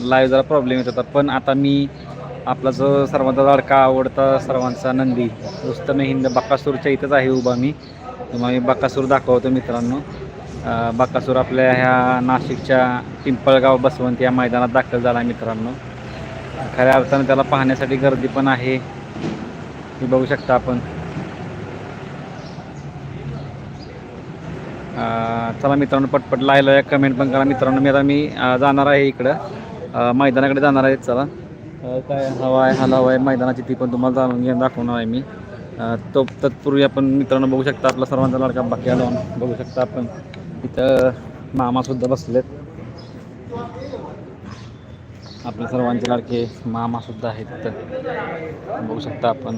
Live जरा problem येत होता. पण आता मी आपला जो सर्वांचा लाडका आवडता सर्वांचा नंदी रुस्तम हिंद बकासूरच्या इथंच आहे उभा मी. तुम्हाला मी बकासूर दाखवतो मित्रांनो. बकासूर आपल्या ह्या नाशिकच्या पिंपळगाव बसवंत या मैदानात दाखल झाला मित्रांनो. खऱ्या अर्थानं त्याला पाहण्यासाठी गर्दी पण आहे. हे बघू शकता आपण. चला मित्रांनो पटपट लायला कमेंट पण करा. मित्रांनो मी आता मी जाणार आहे इकडं. मैदानाकडे जाणार आहेत चला. काय हवा आहे हवा आहे मैदानाची ती पण तुम्हाला जाणून घेऊन दाखवणार आहे मी. तो तत्पूर्वी आपण मित्रांनो बघू शकता आपला सर्वांचा लाडका बाकी आलो बघू शकता आपण. इथं मामासुद्धा बसलेत. आपले सर्वांचे लाडके मामासुद्धा आहेत तिथं बघू शकता आपण.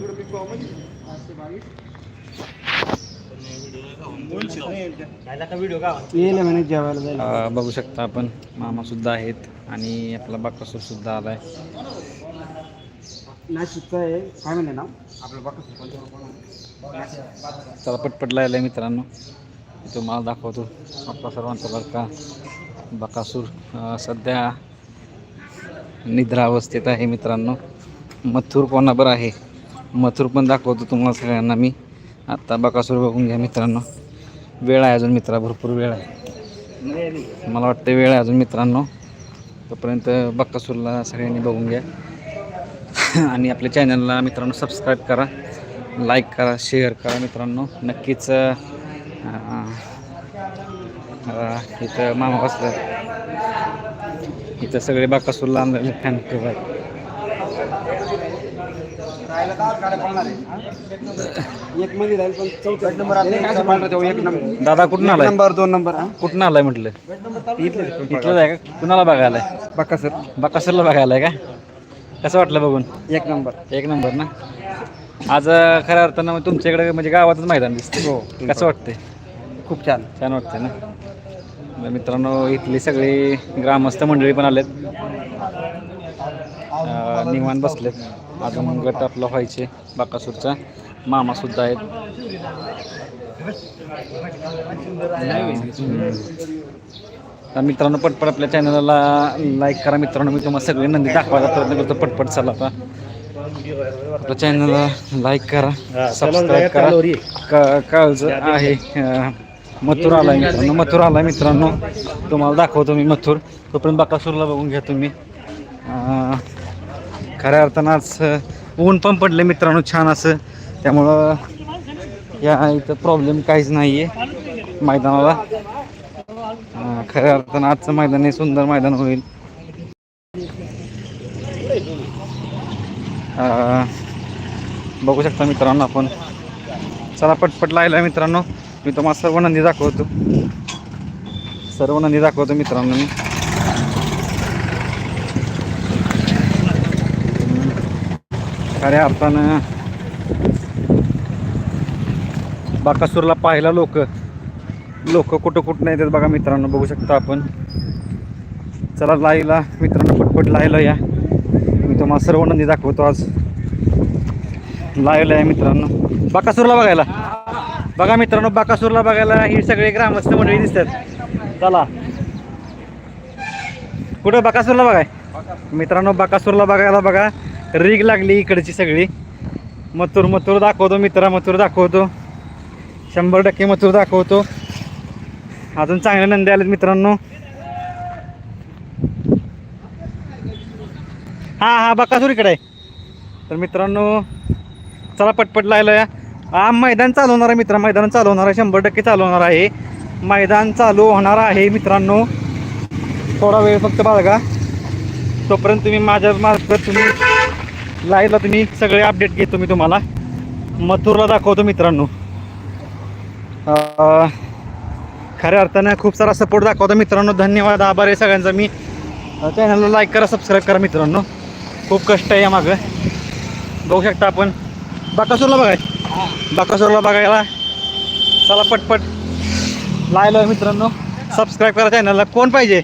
अं, बघू शकता आपण. मामासुद्धा आहेत आणि आपला बाकासूर सुद्धा आलाय. नाशिकचं आहे. काय म्हणले ना आपलं बाकी चला पटपट लायला मित्रांनो. तुम्हाला दाखवतो. आपला सर्वांचा लडका बकासूर अं, सध्या निद्रा अवस्थेत आहे मित्रांनो. मथुर कोणाबर आहे? मथुर पण दाखवतो तुम्हाला सगळ्यांना मी. आत्ता बकासूर बघून घ्या मित्रांनो. वेळ आहे अजून मित्रा भरपूर वेळ आहे. मला वाटतं वेळ आहे अजून मित्रांनो. तोपर्यंत बक्कासूरला सगळ्यांनी बघून घ्या. आणि आपल्या चॅनलला मित्रांनो सबस्क्राईब करा. लाईक करा शेअर करा मित्रांनो. नक्कीच इथं मामा कसलं इथं सगळे बाकासूरला आणलेले फॅन क्लब आहेत एक मध्ये राहील पण चौथा. एक नंबर आपल्या एक नंबर दादा कुठून आलाय? नंबर दोन नंबर हा? कुठून आलाय म्हटलं? इथले इथलं आहे का? कुणाला बघायला आहे बक्का सर बाकासूरला बघायला आहे का? कसं वाटलं बघून? एक नंबर एक नंबर ना? आज अं, खऱ्या अर्थानं मग तुमच्याकडे म्हणजे गावातच मैदान दिसते हो. कसं वाटतंय? खूप छान. छान वाटतंय ना? तर मित्रांनो इथली सगळी ग्रामस्थ मंडळी पण आलेत. अं, निवांत बसलेत. अजून गट आपला व्हायचे बाकासूरचा. मामा सुद्धा आहेत. तर मित्रांनो पटपट आपल्या चॅनलला लाईक करा. मित्रांनो मी तुम्हाला सगळे नंदी दाखवायचा प्रयत्न करतो पटपट चला आता. आपल्या चॅनलला लाईक करा सबस्क्राईब करा. काळज आहे मथुर आलाय मित्रांनो मथुर आलाय मित्रांनो. तुम्हाला दाखवतो मी मथुर. तोपर्यंत बाकासूरला बघून घ्या तुम्ही. खऱ्या अर्थानं आज ऊन पण पडलं मित्रांनो छान असं. त्यामुळं या इथं प्रॉब्लेम काहीच नाही आहे मैदानाला खऱ्या अर्थानं आजचं मैदान हे सुंदर मैदान होईल. बघू शकता मित्रांनो आपण. चला पटपट लायला मित्रांनो. मी तुम्हाला सर्व नंदी दाखवतो. सर्व नंदी दाखवतो मित्रांनो मी. खऱ्या अर्थानं बाकासूरला पाहायला लोक. लोक कुठं कुठं नाही येतात बघा मित्रांनो बघू शकता आपण. चला लाईला मित्रांनो पटपट लायला या. मी तुम्हाला सर्व नंदी दाखवतो आज. लायला आहे मित्रांनो. बाकासूरला बघायला. बघा मित्रांनो बाकासूरला बघायला ही सगळे ग्रामस्थ मंडळी दिसतात. चला. कुठं बाकासूरला बघाय? मित्रांनो बाकासूरला बघायला बघा. रीग लागली इकडची सगळी. मथुर मथुर दाखवतो मित्रा मथुर दाखवतो. शंभर टक्के मथुर दाखवतो. अजून चांगले नंदी आलेत मित्रांनो. हा हा बकासूर इकडे. आहे तर मित्रांनो चला पटपट लायला या हा मैदान चालू होणार आहे मित्र मैदान चालू होणार आहे. शंभर टक्के चालू होणार आहे. मैदान चालू होणार आहे मित्रांनो. थोडा वेळ फक्त बाळगा. तोपर्यंत तुम्ही माझ्या मार्फत तुम्ही लाईव्हला तुम्ही सगळे अपडेट घेतो मी तुम्हाला. मथुरला दाखवतो मित्रांनो. खऱ्या अर्थानं खूप सारा सपोर्ट दाखवतो मित्रांनो. धन्यवाद आभार आहे सगळ्यांचा. मी चॅनलला लाईक करा सबस्क्राईब करा मित्रांनो. खूप कष्ट आहे या मागं. बघू शकता आपण. बाकासूरला बघाय. बाकासूरला बघायला. चला पटपट. लायला मित्रांनो. सबस्क्राईब करा चॅनलला कोण पाहिजे?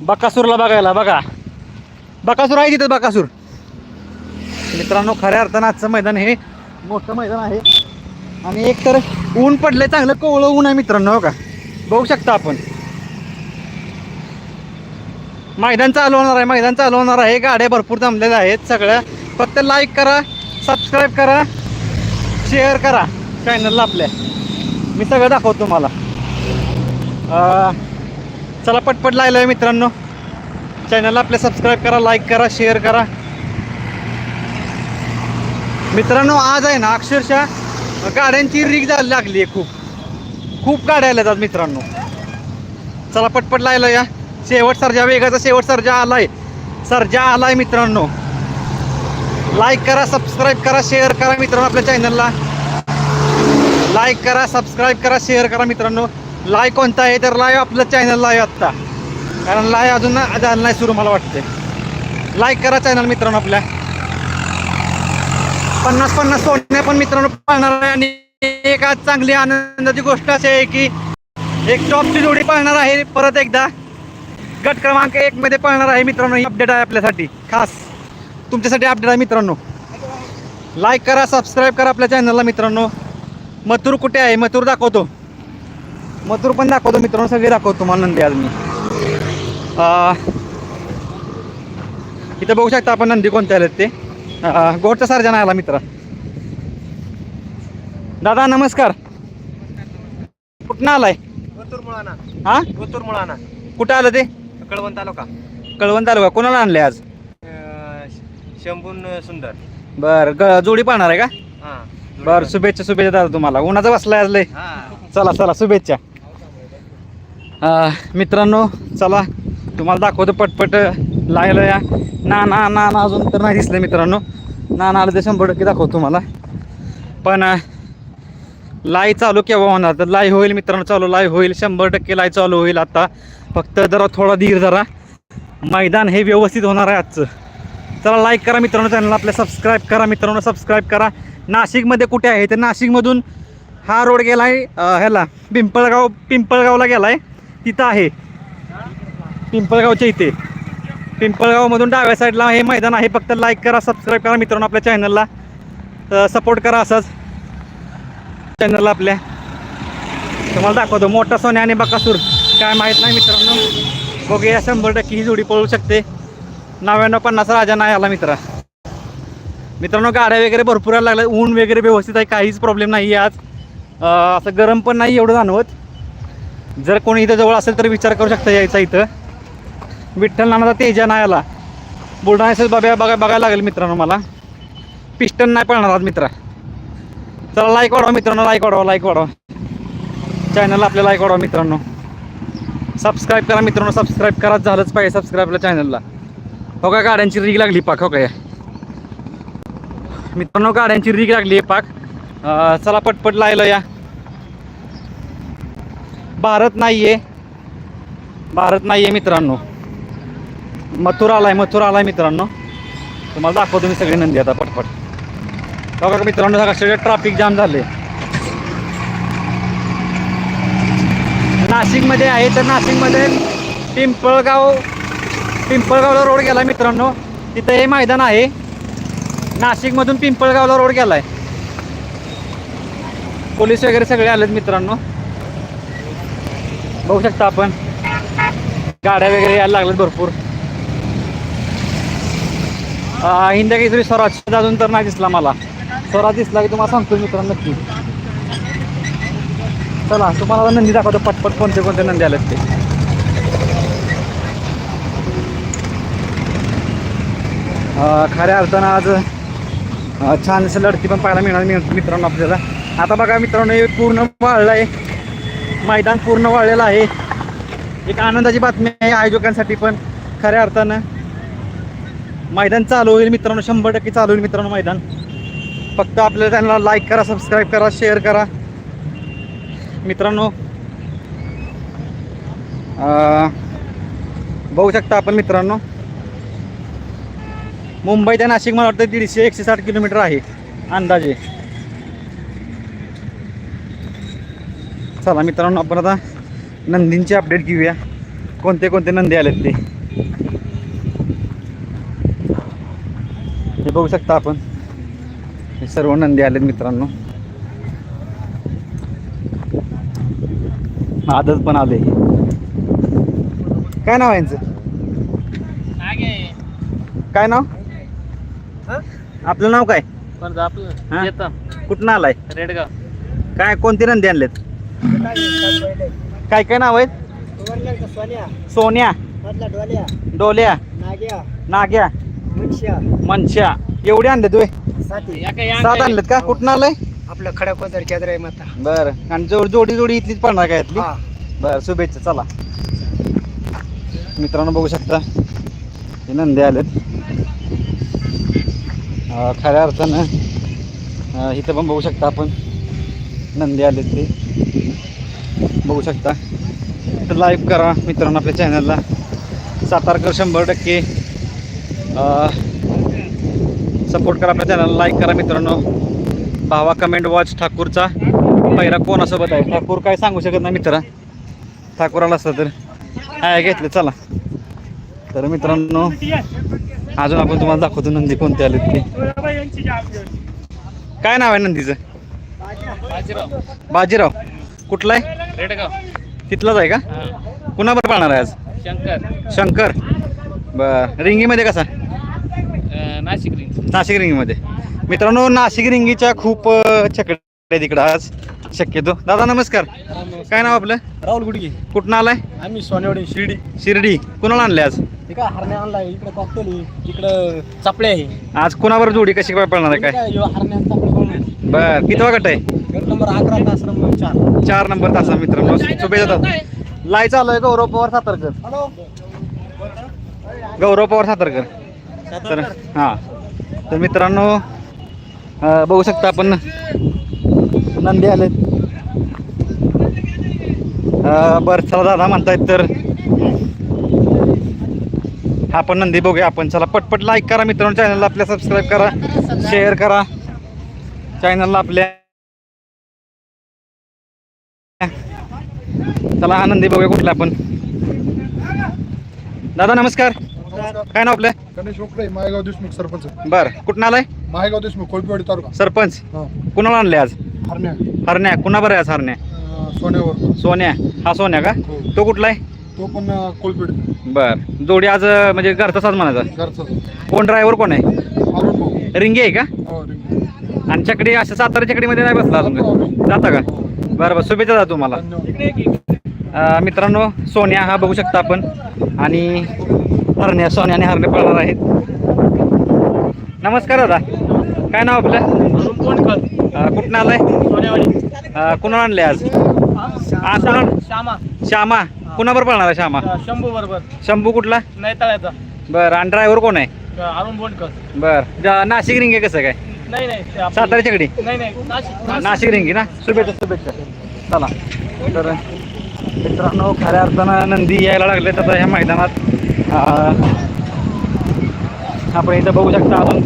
बकासूरला बघायला बघा. बकासूर आहे तिथं बकासूर. मित्रांनो खऱ्या अर्थानं आजचं मैदान हे मोठं मैदान आहे. आणि एक तर ऊन पडलंय चांगलं कोवळं ऊन आहे मित्रांनो हो का? बघू शकता आपण. मैदान चालू होणार आहे मैदान चालू होणार आहे. गाड्या भरपूर जमलेल्या आहेत सगळ्या. फक्त लाईक करा सबस्क्राईब करा शेअर करा चॅनलला आपल्या. मी सगळं दाखवतो तुम्हाला. चला पटपट लायलं आहे मित्रांनो. चॅनलला आपल्या सबस्क्राईब करा लाईक करा शेअर करा. मित्रांनो आज आहे ना अक्षरशः गाड्यांची रिग जायला लागली आहे खूप. खूप गाड्या आल्या आज मित्रांनो. चला पटपट लायला या. शेवट सरजा वेगाचा शेवट सर्जा आलाय. सर्जा आलाय मित्रांनो. लाईक करा सबस्क्राईब करा शेअर करा मित्रांनो आपल्या चॅनलला लाईक करा सबस्क्राईब करा शेअर करा मित्रांनो. लाईक कोणता आहे? तर लाईव्ह आपलं चॅनल आहे आत्ता. कारण लाईव्ह अजून झालं नाही सुरू मला वाटते लाईक करा चॅनल मित्रांनो आपल्या. पन्नास पन्नास सोडण्या पण मित्रांनो पाळणार आहे आणि एक आज चांगली आनंदाची गोष्ट अशी आहे की एक टॉपची जोडी पाळणार आहे परत एकदा. गट क्रमांक एक मध्ये पाळणार आहे मित्रांनो ही अपडेट आहे आपल्यासाठी. खास तुमच्यासाठी अपडेट आहे मित्रांनो. लाईक करा सबस्क्राईब करा आपल्या चॅनलला मित्रांनो. मथुर कुठे आहे? मथुर दाखवतो. मथुर पण दाखवतो मित्रांनो सगळे दाखवतो तुम्हाला नंदी आज मी इथं बघू शकता आपण नंदी कोणत्या आलेत ते. गोडचा सर्जन आला मित्र. दादा नमस्कार. कुठनं आलाय? हा? मुळाना. कुठं आलं ते? कळवण तालुका. कळवण तालुका. कोणाला आणले आज? शंभून सुंदर. बर ग जोडी पाहणार आहे का? हा बर शुभेच्छा शुभेच्छा दादा तुम्हाला. उन्हाचा बसलाय आज लय. हा. चला चला शुभेच्छा. अं, मित्रांनो चला. तुम्हाला दाखवतो पटपट. लागलं या. ना ना ना ना अजून तर नाही दिसलं मित्रांनो. ना ना आलं ते शंभर टक्के दाखवतो तुम्हाला. पण लाई चालू केव्हा होणार? तर लाई होईल मित्रांनो चालू लाई होईल. शंभर टक्के लाई चालू होईल आता. फक्त जरा थोडा धीर जरा मैदान हे व्यवस्थित होणार आहे आजचं. चला लाईक करा मित्रांनो चॅनल आपल्या. सबस्क्राईब करा मित्रांनो. सबस्क्राईब करा. नाशिकमध्ये कुठे आहे? तर नाशिकमधून हा रोड गेला आहे ह्याला. पिंपळगाव पिंपळगावला गेला आहे तिथं आहे. पिंपळगावच्या इथे. पिंपळगावमधून डाव्या साईडला हे मैदान आहे. फक्त लाईक करा सबस्क्राईब करा मित्रांनो आपल्या चॅनलला सपोर्ट करा असंच. चॅनलला आपल्या. तुम्हाला दाखवतो मोठा सोन्या आणि बकासूर. काय माहीत नाही मित्रांनो. बघूया शंभर टक्के ही जोडी पळू शकते. नव्याण्णव पन्नास राजा नाही आला मित्रा. मित्रांनो गाड्या वगैरे भरपूर यायला लागल्या ऊन वगैरे व्यवस्थित आहे काहीच प्रॉब्लेम नाही आहे आज असं गरम पण नाही एवढं जाणवत. जर कोणी इथं जवळ असेल तर विचार करू शकता यायचा इथं. विठ्ठल नानाचा तेजा नाही आला बुलढाणा असेल बघा बघा बघायला लागेल मित्रांनो मला. पिस्टन नाही पळणार आज मित्रा. चला लाईक वाढवा मित्रांनो लाईक वाढवा लाईक वाढवा. चॅनलला आपल्या लाईक वाढवा मित्रांनो. सबस्क्राईब करा मित्रांनो सबस्क्राईब करा. झालंच पाहिजे सबस्क्राईबला चॅनलला हो का गाड्यांची रीग लागली पाक हो काय मित्रांनो गाड्यांची रीग लागली आहे पाक. चला पटपट लायलो या. भारत नाही आहे भारत नाही आहे मित्रांनो. मथुरा आलाय मथुरा आलाय मित्रांनो. तुम्हाला दाखवतो मी सगळी नंदी आता पटपट. बघा मित्रांनो सगळं ट्रॅफिक जाम झाले नाशिकमध्ये आहे तर नाशिकमध्ये पिंपळगाव पिंपळगावला रोड गेला मित्रांनो. तिथं हे मैदान आहे. नाशिकमधून पिंपळगावला रोड गेलाय. पोलीस वगैरे सगळे आलेत मित्रांनो. बघू शकता आपण. गाड्या वगैरे यायला लागल्यात भरपूर. अं, हिंद्या काहीतरी स्वराज अजून तर नाही दिसला मला. स्वराज दिसला की तुम्हाला सांगतो मित्रांनो नक्की. चला तुम्हाला नंदी दाखवतो पटपट कोणते कोणते नंदी आलेत ते. खऱ्या अर्थानं आज छानशी छान असं लढती पण पाहायला मिळणार मिळ- मित्रांनो आपल्याला. आता बघा मित्रांनो हे पूर्ण वाळलं आहे. मैदान पूर्ण वाळलेलं आहे. एक आनंदाची बातमी आहे आयोजकांसाठी पण. खऱ्या अर्थानं मैदान चालू होईल मित्रांनो शंभर टक्के चालू होईल मित्रांनो मैदान. फक्त आपल्याला त्यांना लाईक करा सबस्क्राईब करा शेअर करा. मित्रांनो बघू शकता आपण मित्रांनो. मुंबई ते नाशिक मला वाटतं दीडशे एकशे साठ किलोमीटर आहे अंदाजे. चला मित्रांनो आपण आता नंदींची अपडेट घेऊया. कोणते कोणते नंदी आलेत ते? हे बघू शकता आपण. हे सर्व नंदी आलेत मित्रांनो. आदत पण आले. काय नाव आहे यांचं? काय नाव? आपलं नाव काय? पण आपलं? येतं कुठं आलाय? रेडगाव. काय कोणती नंदी आणलेत? काय काय नाव आहेत? सोन्या. डोल्या. नाग्या. मनशा एवढे आणले तुम्ही सात? आणलेत का? कुठं आलंय? आपलं खड्या कोणतरी केंद्र आहे माता. बर. आणि जोड जोडी जोडी इथलीच पडणार काय यातली? हा. बर शुभेच्छा. चला. मित्रांनो बघू शकता. हे नंदी आलेत. अं, खऱ्या अर्थानं अं, इथं पण बघू शकता आपण. नंदी आलेत ते. बघू शकता. तर लाईक करा मित्रांनो आपल्या चॅनलला सातारकर शंभर टक्के. सपोर्ट करा आपल्या चॅनलला लाईक करा मित्रांनो. भावा कमेंट वॉच ठाकूरचा. पहिला कोणासोबत आहे? ठाकूर काय सांगू शकत नाही मित्र. ठाकूर आला असता तर. हाय घेतले चला. तर मित्रांनो अजून आपण तुम्हाला दाखवतो नंदी कोणते आले ते. काय नाव आहे नंदीचं? बाजीराव. कुठला आहे? तिथलाच आहे का. कुणाबरोबर पाळणार आहे आज? शंकर. शंकर. बर. रिंगीमध्ये कसा? नाशिक रिंग नाशिक रिंगीमध्ये मित्रांनो नाशिक रिंगीच्या खूप अं, छकडे आहेत इकडं आज. शक्यतो. दादा नमस्कार. काय नाव आपलं? राहुल गुडगे. कुठनं आलाय? आम्ही सोनेवाडी शिर्डी. शिर्डी. कुणाला आणले आज? हे काय हरणे आणलाय? इकडे कॉकटेल इकडं चपले आहे. आज कुणावर जोडी कशी काय पळणार आहे काय? हरण्या बनवले बर. किती गट आहे? नंबर अकरा चार. चार नंबर तासा मित्रांनो. शुभेच्छा दादा. लाय चालू आहे गौरव पवार सातारकर. हॅलो. गौरव पवार सातारकर. तर हां. तर मित्रांनो बघू शकता आपण नंदी आलेत. बरं चला दादा म्हणतायत तर. हा पण नंदी बघूया आपण. चला पटपट लाईक करा मित्रांनो चॅनलला आपल्या सबस्क्राईब करा शेअर करा. चॅनलला आपल्या चला आनंदी बघूया कुठला आपण. दादा नमस्कार. काय नाव आपलं? गणेश वकडे मायगाव देशमुख सरपंच. बर कुठं आलाय? मायगाव देशमुख कोळपेवाडी तालुका. सरपंच. हा. कुणाला आणले आज? हरण्या. हरण्या. कुणा बरं आहे आज हरण्या? अं, सोन्यावर. सोन्या. हा सोन्या का? हो. तो कुठला आहे? तो पण अं, कोळपेड बर. जोडी आज अं, म्हणजे घरचा साज म्हणायचा. घरचा कोण ड्रायव्हर कोण आहे? अरुण भाऊ. रिंगी आहे का? हो. आणि चकडी असं सातारा चकडीमध्ये नाही बसला अजून का? जाता का? बरं बरं. शुभेच्छा जा तुम्हाला. धन्यवाद. अं, मित्रांनो सोन्या हा बघू शकता आपण. आणि हरण्या सोन्या आणि हरण्या पळणार आहेत. नमस्कार दादा. काय नाव आपलं? अं, कुठनं आलाय? अं, कुणाला आणले आज? कुणा श्यामा. श्यामा. कुणाबरोबर पळणार आहे श्यामा? शंभू बरोबर. शंभू कुठला? नाही तळ्याचा बरं आणि ड्रायव्हर कोण आहे? अरुण बोंडकर. बरं नाशिक रिंगे कसं काय? नाही नाही सातारा चकडी नाही नाही नाशिक रिंगी ना? शुभेच्छा शुभेच्छा. चला. तर मित्रांनो खऱ्या अर्थानं नंदी यायला लागले आता ह्या मैदानात. आपण इथं बघू शकता अजून.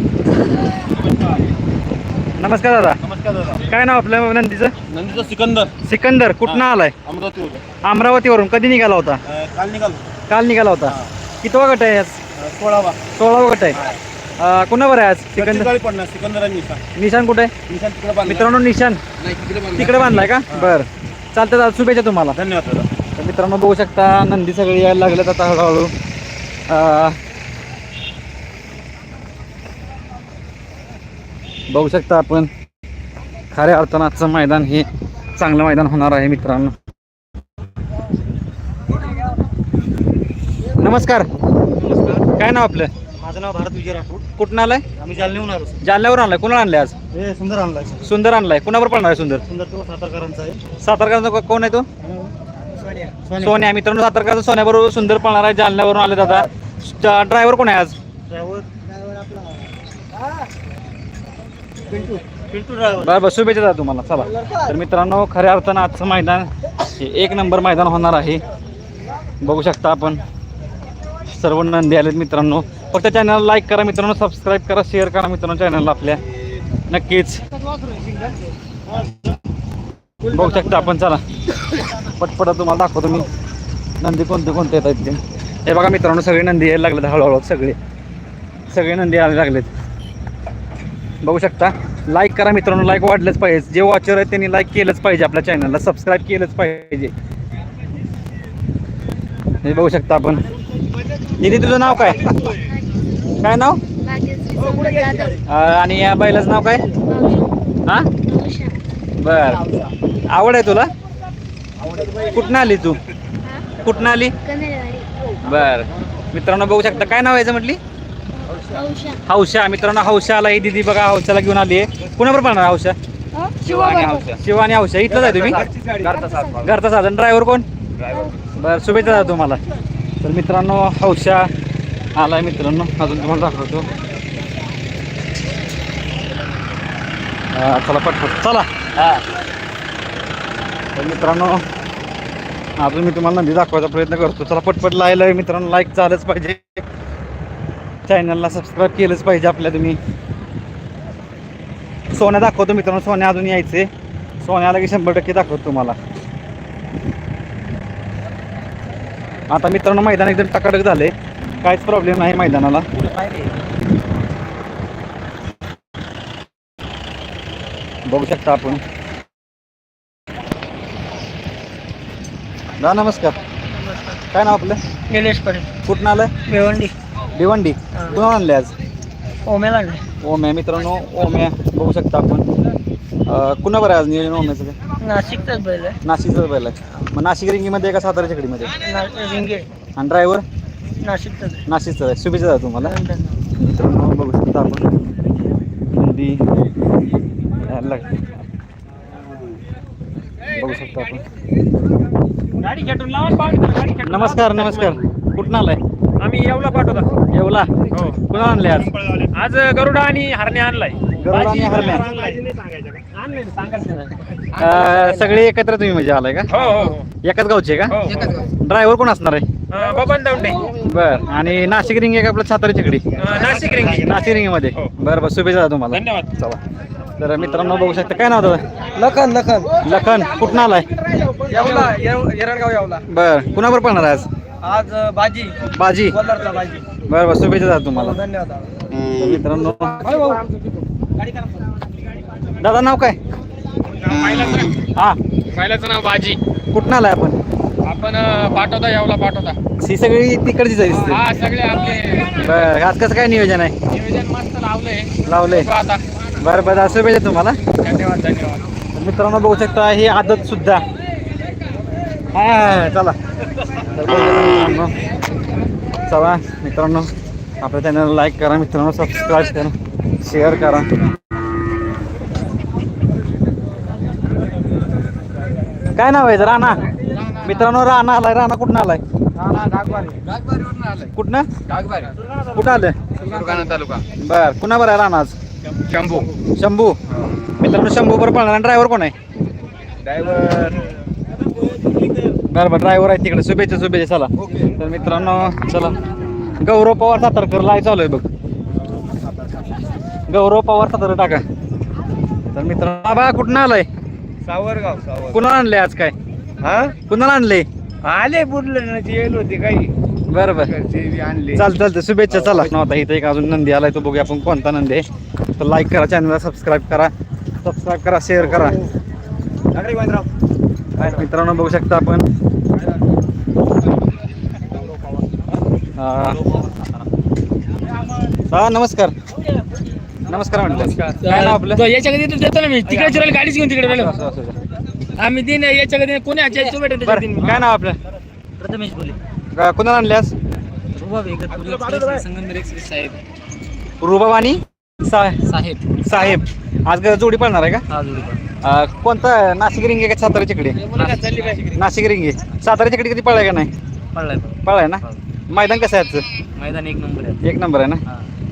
नमस्कार दादा. नमस्कार दादा. काय नाव आपलं नंदीचं? नंदीचा सिकंदर. सिकंदर कुठनं आलाय? अमरावती होतं अमरावतीवरून कधी निघाला होता? काल निघालो. काल निघाला होता. कितवा गट आहे आज? सोळावा. सोळावा गट आहे. अं, कुणावर आहे आज? सिकंदर पडणार सिकंदर आणि निशा निशान कुठे आहे? निशान तिकडे बांधला. मित्रांनो निशान. नाही, तिकडे बांधला. तिकडे बांधलाय का? बरं. चालतं दादा शुभेच्छा तुम्हाला. धन्यवाद दादा. तर मित्रांनो बघू शकता नंदी सगळे यायला लागलेत आता हळूहळू. बघू शकता आपण खऱ्या अर्थानं आजचं मैदान हे चांगलं मैदान होणार आहे मित्रांनो. नमस्कार. काय नाव आपलं? माझं नाव भारत विजय राठोड. कुठून आलाय? आम्ही जालन्याहून आलो जालन्यावर आणलाय कुणाला आणलाय आज? हे सुंदर आणलाय. सुंदर आणलाय. कुणावर पडणार आहे सुंदर? सुंदर तो सातारकरांचा आहे. सातारकरचा कोण आहे तो? सोन्या. मित्रांनो सातारकरचा सोन्याबरोबर सुंदर पळणार आहे. जालन्यावरून आले दादा. ड्रायव्हर कोण आहे आज? ड्रायव्हर. ड्रायव्हर आपला. पिंटू. पिंटू ड्रायव्हर. बरं बरं शुभेच्छा द्या तुम्हाला. चला. तर मित्रांनो खऱ्या अर्थानं आजचं मैदान हे एक नंबर मैदान होणार आहे. बघू शकता आपण. सर्व नंदी आलेत मित्रांनो. फक्त चॅनलला लाईक करा मित्रांनो सबस्क्राईब करा शेअर करा मित्रांनो चॅनलला आपल्या. नक्कीच. बघू शकता आपण चला. पटपट तुम्हाला दाखवतो मी. नंदी कोणते कोणते येत आहेत ते हे बघा मित्रांनो सगळे नंदी यायला लागलेत हळूहळू सगळे. सगळे नंदी यायला लागलेत. बघू शकता. लाईक करा मित्रांनो लाईक वाढलंच पाहिजे. जे वॉचर आहेत त्यांनी लाईक केलंच पाहिजे आपल्या चॅनलला सबस्क्राईब केलंच पाहिजे. हे बघू शकता आपण. दीदी तुझं नाव काय? काय नाव? आणि या बैलाचं नाव काय? हा? बर. आवड आहे तुला? कुठनं आली तू? कुठनं आली? बर. मित्रांनो बघू शकता. काय नाव आहे याचं म्हटली? हौशा. मित्रांनो हौशाला ही दिदी बघा हौशाला घेऊन आली आहे. कुणावर पाहणार हौशा? शिव आणि हौशा. इथलंच आहे तुम्ही? घरचा साधन ड्रायव्हर कोण? बरं शुभेच्छा तुम्हाला. तर मित्रांनो हौशा आलाय मित्रांनो. अजून तुम्हाला दाखवतो. हा, चला पटपट. चला. तर मित्रांनो अजून मी तुम्हाला नंदी दाखवायचा प्रयत्न करतो. चला पटपट लायला मित्रांनो लाईक झालंच पाहिजे. चॅनलला सबस्क्राईब केलंच पाहिजे आपल्या तुम्ही. सोन्या दाखवतो मित्रांनो सोन्या अजून यायचे. सोन्याला की शंभर टक्के दाखवतो तुम्हाला. आता मित्रांनो मैदान एकदम टकाटक झाले काहीच प्रॉब्लेम नाही मैदानाला. बघू शकता आपण. दा नमस्कार. काय नाव आपलं? निलेश पटेल कुठं आलं भिवंडी. भिवंडी. कुणा आणले आज? ओमेला ओम्या. मित्रांनो ओम्या बघू शकता आपण. अं, कुणा बरं आहे आज नियोजन ओम्याचं काय? नाशिकचाच बैल आहे. नाशिकचं बैल आहे. मग नाशिक रिंगीमध्ये का सातारा चकडीमध्ये ना- रिंगे आणि ड्रायव्हर? नाशिकचाच आहे. नाशिकचं आहे. शुभेच्छा द्या तुम्हाला. मित्रांनो बघू शकता आपण. नंदी यायला लागते बघू शकता आपण. गाडी खेटून लावा पाहून गाडी खेटून नमस्कार नमस्कार. कुठं आलाय? आम्ही येवला पाठवता. येवला? हो. कुणा आणले आज? आज गरुडा आणि हरणे आणलाय. गरुड आणि हरण्या अं, सगळे एकत्र तुम्ही म्हणजे आलाय का? हो हो हो. एकाच गावचे का? हो. ड्रायव्हर कोण असणार आहे? अं, बबन दवंडे. बर. आणि नाशिक रिंग आहे का आपलं सातारा चकडी अं, नाशिक रिंगी. नाशिक रिंगमध्ये हो. बरं बरं. शुभेच्छा तुम्हाला. धन्यवाद. चला. तर मित्रांनो बघू शकता काय नाव दादा? लखन लखन. लखन कुठं आलाय? येवला येरडगाव येवला. बर कुणावर पडणार आहे आज? आज अ, बाजी. बाजी. कोल्हारचा बाजी. बरं बरं शुभेच्छा द्या तुम्हाला. धन्यवाद तर मित्रांनो दादा नाव काय? हा. पहिल्याचं नाव बाजी. कुठं आलाय आपण? आपण पाठवता येवला पाठवता ही सगळी दिसते हा सगळे आपले. बरं आज कसं काय नियोजन आहे? नियोजन मस्त लावलंय. लावलंय. बघू आता. बरं बरं दादा, शुभेच्छा तुम्हाला. धन्यवाद धन्यवाद. तर मित्रांनो बघू शकता ही आदत सुद्धा. हा चला. चला मित्रांनो आपल्या चॅनल लाईक करा. मित्रांनो सबस्क्राईब करा. शेअर करा. काय नाव आहे? राणा. मित्रांनो राणा आलाय. राणा कुठं आलाय? कुठनं? कुठं आलं तालुका. बर कुणा बरं आहे राणा आज? शंभू. शंभू. मित्रांनो शंभू बरोबर पळणार ड्रायव्हर कोण आहे? ड्रायव्हर बरं बरं ड्रायव्हर आहे तिकडे. शुभेच्छा शुभेच्छा चला. तर मित्रांनो चला. गौरव पवार सातारकर लाय चालू आहे बघ. गौरव पवार सातारा टाका. तर मित्रांनो बाबा कुठं आलाय? सावरगाव सावर कुणाला आणले आज काय? हा? कुणाला आणले आले बुडलं येईल होते काही. बरं बरं ते बी आणले. चाल चालतं. शुभेच्छा चला. नव्हता इथं एक अजून नंदी आलाय तो बघूया आपण कोणता नंदी आहे. तर लाईक करा चॅनलला सबस्क्राईब करा. सबस्क्राईब करा शेअर करा. मित्रांनो बघू शकता आपण. हा. नमस्कार. नमस्कार म्हटलं. काय नाव आपलं? याच्या कधी देतो ना मी. तिकडे चिरायला गाडीच घेऊन तिकडे गेलो असं, असं, असं. आम्ही दिन याच्या कधी कोणी भेटेल बरं. काय नाव आपलं? प्रथमेश बोले. का- कुणाला आणल्यास? संगमनेर एक्सप्रेस साहेब. रुबाबानी? सा साहेब. साहेब. आज जोडी पडणार आहे का? अं, कोणता नाशिक रिंगे का सातारा चिकडे नाशिक रिंगे. सातारा चिकडे कधी पळाय का नाही? पडलाय पळाय. ना? मैदान कसं आहे आजचं? मैदान एक नंबर आहे. एक नंबर आहे ना?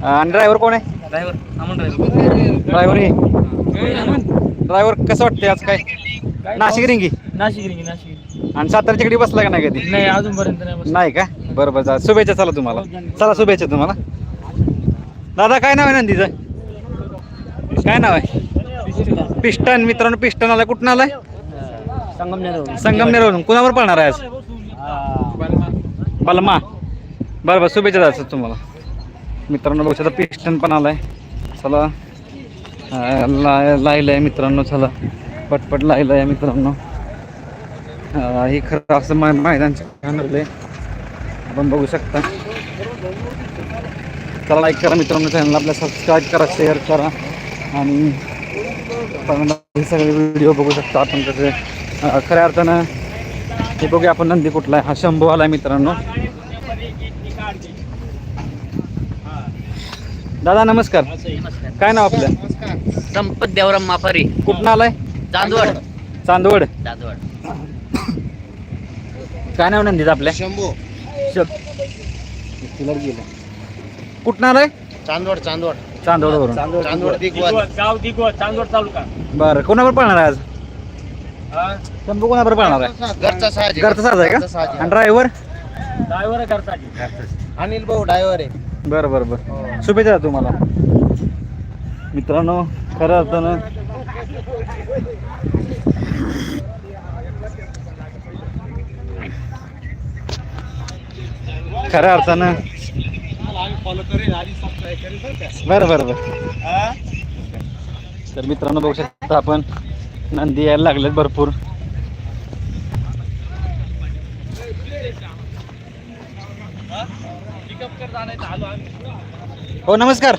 अं, आणि ड्रायव्हर कोण आहे? Driver Aman driver. ड्रायव्हर हे. ड्रायव्हर कसं वाटतंय आज काय? नाशिक रिंगी. नाशिक रिंगी नाशिक आणि सातारा चिकडी बसला का नाही कधी? नाही अजूनपर्यंत नाही नाही का? बरं बरं शुभेच्छा चला तुम्हाला. चला शुभेच्छा तुम्हाला. दादा काय नाव आहे नंदीचं? काय नाव आहे? पिस्टन मित्रांनो पिस्टन आलाय. कुठून आलाय? संगमनेर संगमनेरवरून. कुणावर पळणार आहे आज? बलमा. बरं बरं शुभेच्छा द्यायचं तुम्हाला. मित्रांनो बघू शकता पिस्टन पण आलाय. चला. अं, ला लायलंय मित्रांनो चला. पटपट लायलं आहे मित्रांनो. हे खरं असं मै मैदानच्या छान आहे आपण बघू शकता. चला लाईक करा मित्रांनो चॅनल आपल्या सबस्क्राईब करा शेअर करा आणि हे सगळे व्हिडिओ बघू शकता आपण कसे खऱ्या अर्थानं हे बघूया आपण नंदी कुठला आहे. हा शंभू आला आहे मित्रांनो. दादा नमस्कार. काय नाव आपलं? संपत देवराम माफारी. कुठं आलाय? चांदवड. चांदवड. चांदवड. काय नाव नंदीत आपल्या? शंभू. शब गेलं कुठं आलाय? चांदवड चांदवड. चांदवडवरून. चांदवड दिगवत. गाव दिगवत चांदोड तालुका. बरं कोणावर पळणार आहे आज? शंभू कोणावर पळणार आहे? घरचा साज आहे. घरचा का. आणि ड्रायव्हर? ड्रायव्हर करता अनिल भाऊ ड्रायव्हर आहे. बरं बरं बरं. शुभेच्छा तुम्हाला. मित्रांनो खरं अर्थानं खऱ्या अर्थानं. बरं बरं बरं. तर मित्रांनो बघू शकता आपण नंदी यायला लागलेत भरपूर. हो नमस्कार.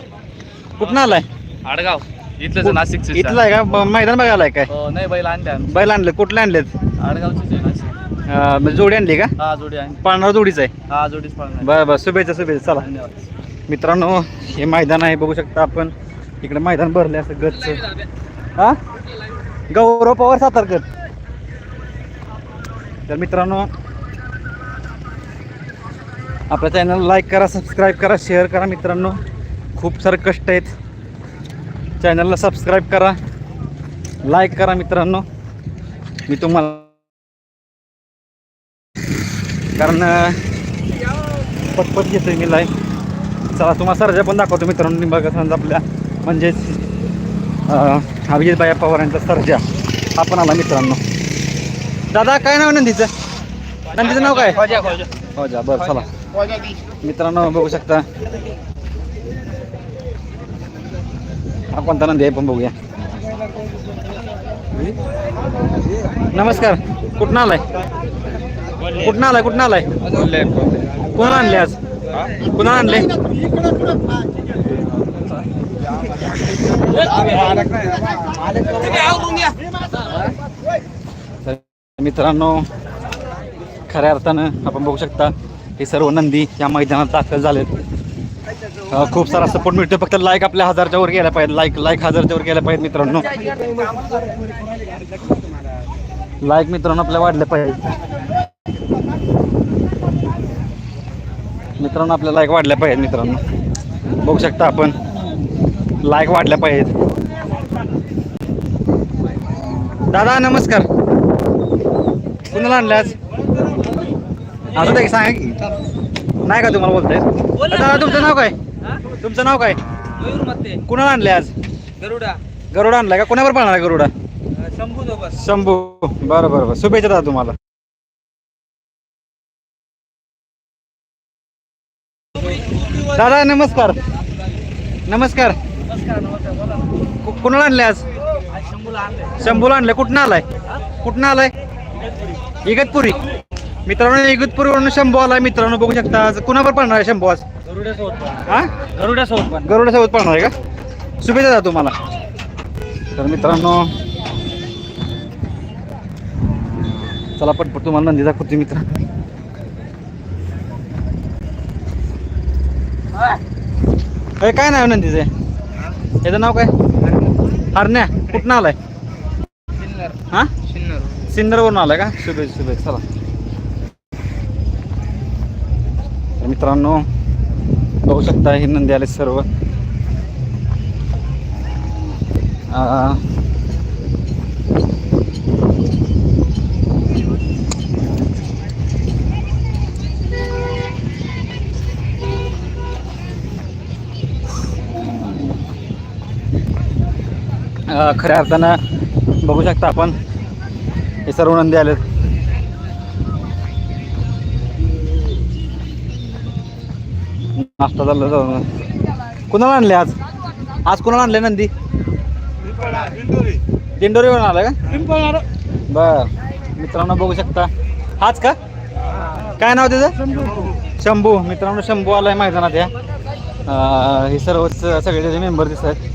कुठं आलाय? आडगाव. इथलंच नाशिक इथला आहे का? मैदान बघायला काय? हो नाही बैल आणल्या बैल आणले. कुठले आणलेत? नाशिक अं, म्हणजे जोडी आणली का? हा जोडी आहे पाळणार जोडीच आहे. हा जोडीच पाळणार बरं बरं शुभेच्छा शुभेच्छा. चला. धन्यवाद. मित्रांनो हे मैदान आहे बघू शकता आपण. इकडे मैदान भरले असं गच्च. हा? गौरव पवार सातारकर. तर मित्रांनो आपल्या चॅनल लाईक करा सबस्क्राईब करा शेअर करा मित्रांनो. खूप सारे कष्ट आहेत. चॅनलला सबस्क्राईब करा. लाईक करा मित्रांनो. मी तुम्हाला कारण पटपट घेतोय मी लाईव्ह चला तुम्हाला सरजा पण दाखवतो मित्रांनो निंबाळकर आपल्या. म्हणजेच अं, अभिजित बाया पवार यांचा सर्जा. हा पण आला मित्रांनो. दादा काय नाव नंदीचं? नंदीचं नाव काय? हो जा बरं चला. मित्रांनो बघू शकता. हा कोणता नंदी आहे पण बघूया. नमस्कार. कुठं आलाय? कुठं आलाय कुठं आलाय? कोण आणले आज? कुणा आणले? मित्रांनो खऱ्या अर्थानं आपण बघू शकता हे सर्व नंदी या मैदानात दाखल झालेत. खूप सारा सपोर्ट मिळतो फक्त लाईक आपल्या हजारच्या वर गेला पाहिजे लाईक लाईक हजारच्या वर गेला पाहिजे मित्रांनो. लाईक मित्रांनो आपल्या वाढल्या पाहिजे मित्रांनो आपल्या लाईक वाढल्या पाहिजेत मित्रांनो. बघू शकता आपण. लाईक वाढल्या पाहिजेत. दादा नमस्कार. कुणाला आणलं आज? असं ते सांगा की. नाही का तुम्हाला बोलताय? दादा तुमचं नाव काय? तुमचं नाव काय? कुणाला आणले आज? गरुडा. गरुडा आणलाय का? कोणावर पाहणार गरुडा? शंभू शंभू. बरं बरं बरं. शुभेच्छा दादा तुम्हाला. दादा नमस्कार. नमस्कार. कु- कुणाला आणले आज? शंभूला आणले. कुठनं आलाय? कुठनं आलाय? इगतपुरी. मित्रांनो इगतपुरीवरून शंभू आलाय. मित्रांनो बघू शकता आज. कुणावर पडणार आहे शंभू आज? हा? गरुड्यासोबत पण गरुडासोबत पडणार आहे का? शुभेच्छा द्या तुम्हाला. तर मित्रांनो चला पटपट तुम्हाला नंदी दाखवते मित्र अरे काय नाव नंदीचे याचं नाव काय? हरण्या. कुठनं आलाय? हा? सिन्नरवरून आलाय का? शुभेच्छा शुभेच्छा. चला. मित्रांनो बघू शकता हे नंदी आले सर्व. खऱ्या अर्थानं बघू शकता आपण. हे सर्व नंदी आलेत. नाश्ता झाला कुणाला आणले आज? आज कुणाला आणले नंदी? दिंडोरीवरून आला का? बर. मित्रांनो बघू शकता. हाच का? काय नाव त्याचं? शंभू. मित्रांनो शंभू आलाय मैदानात या. हे सर्वच सगळे त्याचे मेंबर दिसत आहेत.